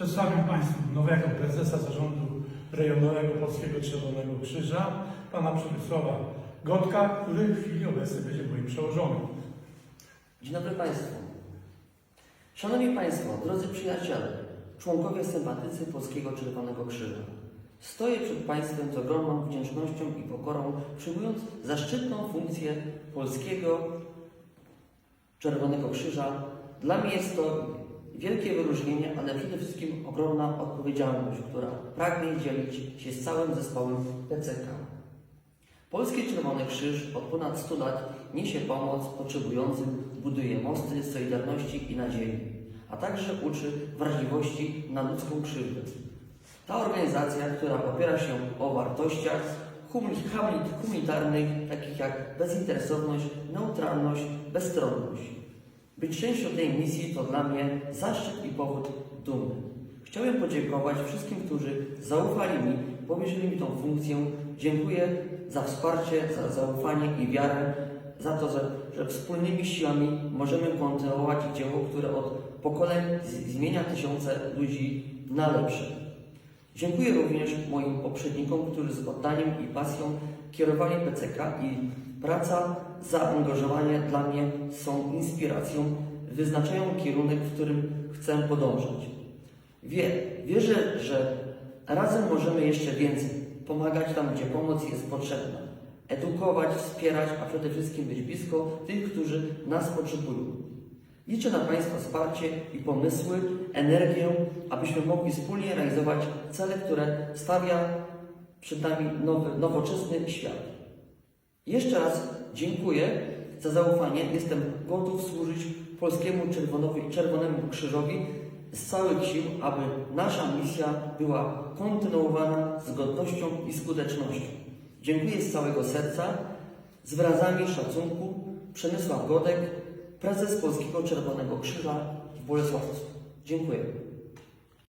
Przedstawiam Państwu nowego prezesa Zarządu Rejonowego Polskiego Czerwonego Krzyża, pana Przemysława Gotka, który w chwili obecnej będzie moim przełożonym. Dzień dobry Państwu. Szanowni Państwo, drodzy przyjaciele, członkowie sympatycy Polskiego Czerwonego Krzyża. Stoję przed Państwem z ogromną wdzięcznością i pokorą, przyjmując zaszczytną funkcję Polskiego Czerwonego Krzyża. Dla mnie jest to wielkie wyróżnienie, ale przede wszystkim ogromna odpowiedzialność, która pragnie dzielić się z całym zespołem PCK. Polski Czerwony Krzyż od ponad 100 lat niesie pomoc potrzebującym, buduje mosty solidarności i nadziei, a także uczy wrażliwości na ludzką krzywdę. Ta organizacja, która opiera się o wartościach humanitarnych, takich jak bezinteresowność, neutralność, bezstronność. Być częścią tej misji to dla mnie zaszczyt i powód dumy. Chciałem podziękować wszystkim, którzy zaufali mi, powierzyli mi tą funkcję. Dziękuję za wsparcie, za zaufanie i wiarę, za to, że, że wspólnymi siłami możemy kontynuować dzieło, które od pokoleń zmienia tysiące ludzi na lepsze. Dziękuję również moim poprzednikom, którzy z oddaniem i pasją kierowali PCK i praca, zaangażowanie dla mnie są inspiracją, wyznaczają kierunek, w którym chcę podążać. Wie, wierzę, że razem możemy jeszcze więcej, pomagać tam, gdzie pomoc jest potrzebna, edukować, wspierać, a przede wszystkim być blisko tych, którzy nas potrzebują. Liczę na Państwa wsparcie i pomysły, energię, abyśmy mogli wspólnie realizować cele, które stawia przed nami nowy, nowoczesny świat. Jeszcze raz dziękuję za zaufanie. Jestem gotów służyć Polskiemu Czerwonowi, Czerwonemu Krzyżowi z całych sił, aby nasza misja była kontynuowana z godnością i skutecznością. Dziękuję z całego serca, z wyrazami szacunku Przemysław Godek, prezes Polskiego Czerwonego Krzyża w Bolesławcu. Dziękuję.